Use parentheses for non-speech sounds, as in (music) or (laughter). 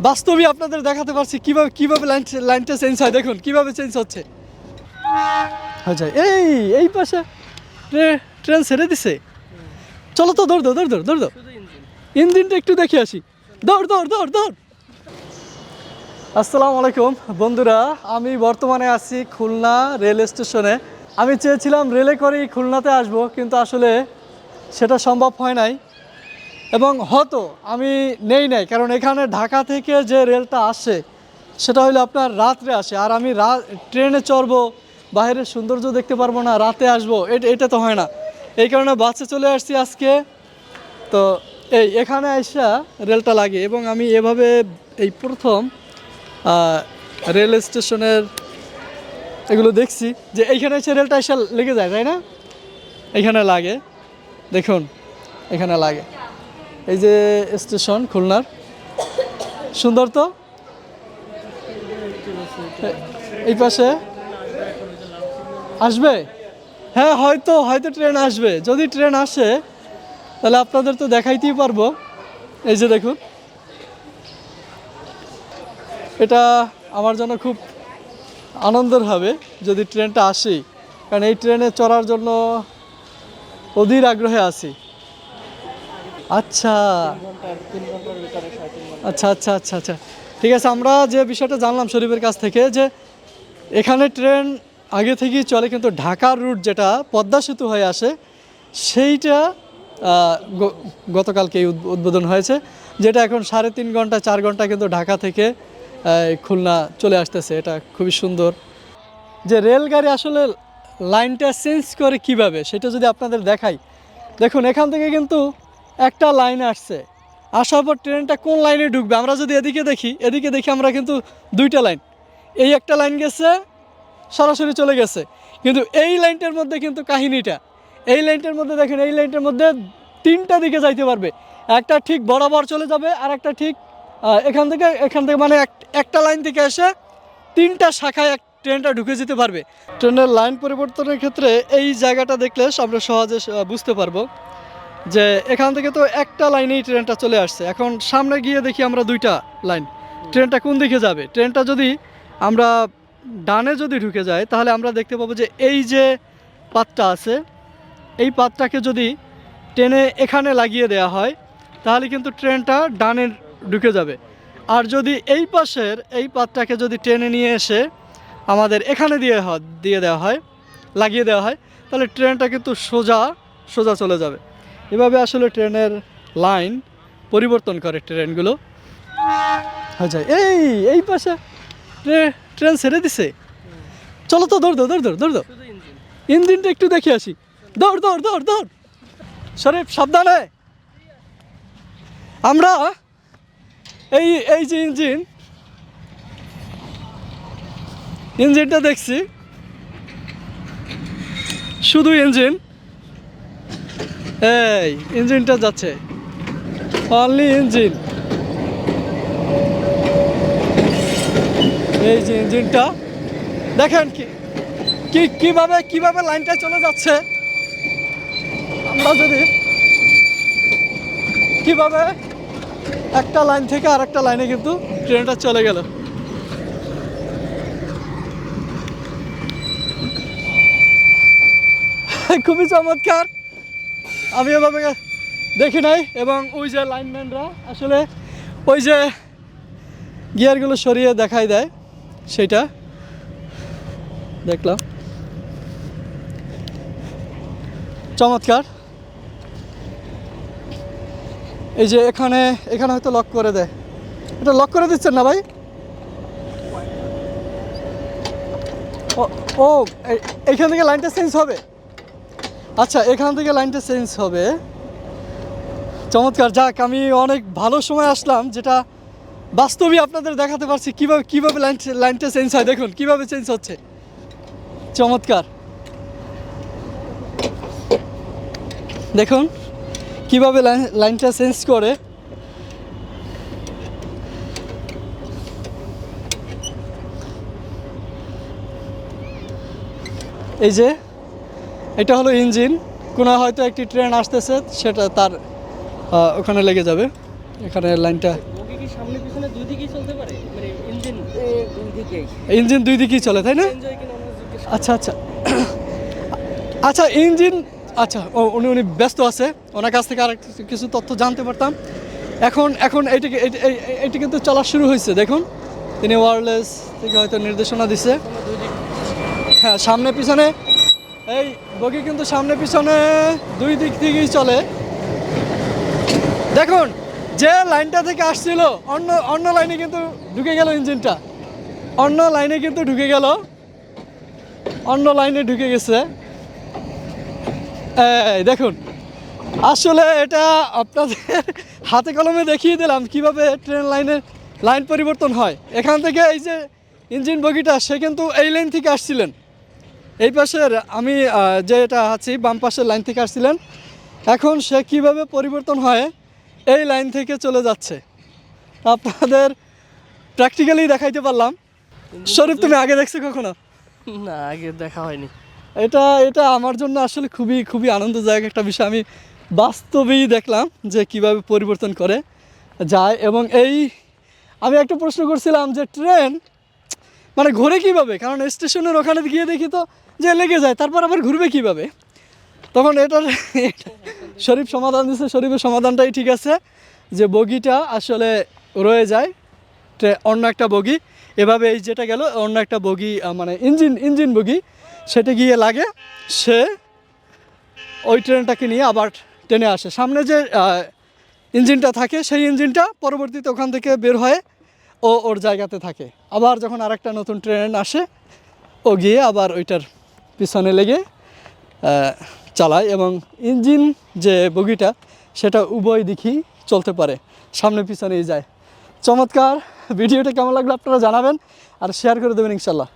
বাস্তবে আপনাদের দেখাতে পারছি কীভাবে কীভাবে লাইন লাইনটা চেঞ্জ হয় দেখুন কীভাবে চেঞ্জ হচ্ছে। আচ্ছা এই এই পাশে। ট্রে- ট্রেন ছেড়ে দিছে। চলো তো দৌড় দৌড় দৌড় দৌড় দৌড় ইঞ্জিনটা একটু দেখে আসি। দৌড় দৌড় দৌড় দৌড়। আসসালামু আলাইকুম। বন্ধুরা আমি বর্তমানে আছি খুলনা রেল স্টেশনে। আমি চেয়েছিলাম রেলে করেই খুলনাতে আসব কিন্তু আসলে সেটা সম্ভব হয় নাই। এবং হতো আমি নেই নাই, কারণ এখানে ঢাকা থেকে যে রেলটা আসে, সেটা হলো আপনার রাত্রে আসে। আর আমি রা, ট্রেনে চড়বো বাইরের সৌন্দর্য দেখতে পারব না, রাতে আসব, এটা এটা তো হয় না। এই কারণে বাসে চলে আসছি আজকে। তো এই, এখানে আইসা রেলটা লাগে এবং আমি এভাবে এই প্রথম রেল স্টেশনের এগুলো দেখছি যে এইখানে এসে রেলটা এসে লেগে যায়, তাই না? এখানে লাগে। দেখুন, এখানে লাগে। এই যে স্টেশন, খুলনার। সুন্দর তো? এই পাশে? আসবে? হ্যাঁ হয়তো হয়তো ট্রেন আসবে। যদি ট্রেন আসে, তাহলে আপনাদের তো দেখাইতেই পারব। এই যে দেখুন। এটা আমার জন্য খুব আনন্দের হবে, যদি ট্রেনটা আসে। কারণ এই ট্রেনে চড়ার জন্য অধীর আগ্রহে আছি। আচ্ছা। আচ্ছা আচ্ছা আচ্ছা আচ্ছা। ঠিক আছে আমরা যে বিষয়টা জানলাম শরীফের কাছ থেকে যে এখানে ট্রেন আগে থেকেই চলে কিন্তু ঢাকার রুট যেটা পদ্মা সেতু হয়ে আসে সেইটা গতকালকে উদ্বোধন হয়েছে যেটা এখন সাড়ে তিন ঘণ্টা চার ঘণ্টা কিন্তু ঢাকা থেকে খুলনা চলে আসতেছে। এটা খুবই সুন্দর। যে রেলগাড়ি আসলে লাইনটা চেঞ্জ করে কীভাবে সেটা যদি আপনাদের দেখাই। দেখুন এখান থেকে কিন্তু একটা লাইন আসছে। আসার পর ট্রেনটা কোন লাইনে ঢুকবে? আমরা যদি এদিকে দেখি এদিকে দেখি আমরা কিন্তু দুইটা লাইন। এই একটা লাইন গেছে, সরাসরি চলে গেছে। কিন্তু এই লাইনটার মধ্যে কিন্তু কাহিনীটা। এই লাইনটার মধ্যে দেখেন, এই লাইনটার মধ্যে তিনটা দিকে যাইতে পারবে। একটা ঠিক বরাবর চলে যাবে, আর একটা ঠিক এখান থেকে এখান থেকে মানে এক- একটা লাইন থেকে এসে তিনটা শাখায় এক ট্রেনটা ঢুকে যেতে পারবে। ট্রেনের লাইন পরিবর্তনের ক্ষেত্রে এই জায়গাটা দেখলে আমরা সহজে বুঝতে পারব। যে এখান থেকে তো একটা লাইনেই ট্রেনটা চলে আসছে। এখন সামনে গিয়ে দেখি আমরা দুইটা লাইন। ট্রেনটা কোন দিকে যাবে? ট্রেনটা যদি আমরা ডানে যদি ঢুকে যায়, তাহলে আমরা দেখতে পাবো যে এই যে পাতটা আছে, এই পাতটাকে যদি ট্রেনে এখানে লাগিয়ে দেওয়া হয়, তাহলে কিন্তু ট্রেনটা ডানে ঢুকে যাবে। আর যদি এই পাশের, এই পাতটাকে যদি টেনে নিয়ে এসে আমাদের এখানে দিয়ে দিয়ে দেওয়া হয়, লাগিয়ে দেওয়া হয়, তাহলে ট্রেনটা কিন্তু সোজা সোজা চলে যাবে। এভাবে আসলে ট্রেনের লাইন পরিবর্তন করে ট্রেনগুলো। হয়ে যায়। এই এই পাশে ট্রে- ট্রেন ছেড়ে দিছে। চলো তো দৌড় দৌড় দৌড় দৌড় দৌড় দৌড় ইঞ্জিনটা একটু দেখে আসি। দৌড় দৌড় দৌড় দৌড়। শরীফ সাবধানে। আমরা এই এই যে ইঞ্জিন ইঞ্জিনটা দেখছি। শুধু ইঞ্জিন। এই, ইঞ্জিনটা যাচ্ছে। অনলি ইঞ্জিন এই যে ইঞ্জিনটা। দেখেন কি কি, কীভাবে কীভাবে লাইনটা চলে যাচ্ছে। আমরা যদি কীভাবে একটা লাইন থেকে আর একটা লাইনে কিন্তু ট্রেনটা চলে গেল। খুবই চমৎকার। আমি এভাবে দেখি নাই এবং ওই যে লাইনম্যানরা আসলে ওই যে গিয়ারগুলো সরিয়ে দেখাই দেয় সেটা দেখলাম। চমৎকার। এই যে এখানে এখানে হয়তো লক করে দেয়। এটা লক করে দিচ্ছেন না ভাই? ও ও এইখান থেকে লাইনটা চেঞ্জ হবে? আচ্ছা এখান থেকে লাইনটা চেঞ্জ হবে। চমৎকার, যাক, আমি অনেক ভালো সময় আসলাম, যেটা বাস্তবে আপনাদের দেখাতে পারছি কীভাবে কীভাবে লাইন, লাইনটা চেঞ্জ হয়। দেখুন, কীভাবে চেঞ্জ হচ্ছে। চমৎকার। দেখুন, কীভাবে লাইন, লাইনটা চেঞ্জ করে। এই যে এটা হলো ইঞ্জিন। কোনো হয়তো একটি ট্রেন আসতেছে সেটা তার ওখানে লেগে যাবে। এখানে লাইনটা। বগি কি সামনে পিছনে দুই চলতে পারে? মানে ইঞ্জিন? দুই দিকেই। ইঞ্জিন দুই দিকেই চলে তাই না? আচ্ছা আচ্ছা। আচ্ছা ইঞ্জিন আচ্ছা ও উনি উনি ব্যস্ত আছে। ওনার কাছ থেকে আর কিছু তথ্য জানতে পারতাম। এখন এখন এই- এইটি কিন্তু চলা শুরু হয়েছে দেখুন। তিনি ওয়ারলেস থেকে হয়তো নির্দেশনা দিছে। হ্যাঁ সামনে পিছনে এই বগি কিন্তু সামনে পিছনে দুই দিক থেকেই চলে। দেখুন, যে লাইনটা থেকে আসছিল, অন্য অন্য লাইনে কিন্তু ঢুকে গেল ইঞ্জিনটা। অন্য লাইনে কিন্তু ঢুকে গেল। অন্য লাইনে ঢুকে গেছে। দেখুন, আসলে এটা আপনাদের (laughs) হাতে কলমে দেখিয়ে দিলাম কীভাবে ট্রেন লাইনের লাইন পরিবর্তন হয়। এখান থেকে এই যে ইঞ্জিন বগিটা, সে কিন্তু এই লাইন থেকে আসছিলেন। এই পাশের আমি যে এটা আছি বাম পাশের লাইন থেকে আসছিলেন এখন সে কীভাবে পরিবর্তন হয় এই লাইন থেকে চলে যাচ্ছে। আপনাদের প্র্যাকটিক্যালি দেখাইতে পারলাম। শরীফ তুমি আগে দেখছ কখনো? না আগে দেখা হয়নি। এটা এটা আমার জন্য আসলে খুবই খুবই আনন্দদায়ক একটা বিষয়। আমি বাস্তবেই দেখলাম যে কীভাবে পরিবর্তন করে যায় এবং এই আমি একটা প্রশ্ন করছিলাম যে ট্রেন মানে ঘুরে কীভাবে? কারণ স্টেশনের ওখানে গিয়ে দেখি তো যে লেগে যায়, তারপর আবার ঘুরবে কীভাবে? তখন এটার এটা শরীফ সমাধান দিচ্ছে শরীফের সমাধানটাই ঠিক আছে যে বগিটা আসলে রয়ে যায় অন্য একটা বগি। এভাবে এই যেটা গেল, অন্য একটা বগি মানে ইঞ্জিন ইঞ্জিন বগি, সেটা গিয়ে লাগে, সে ওই ট্রেনটাকে নিয়ে আবার টেনে আসে। সামনে যে ইঞ্জিনটা থাকে, সেই ইঞ্জিনটা পরবর্তীতে ওখান থেকে বের হয়ে, ও ওর জায়গাতে থাকে। আবার যখন আরেকটা নতুন ট্রেন আসে, ও গিয়ে আবার ওইটার পিছনে লেগে চালায় এবং ইঞ্জিন যে বগিটা, সেটা উভয় দিকেই চলতে পারে, সামনে পিছনেই যায়। চমৎকার, ভিডিওটা কেমন লাগল আপনারা জানাবেন আর শেয়ার করে দেবেন ইনশাল্লাহ।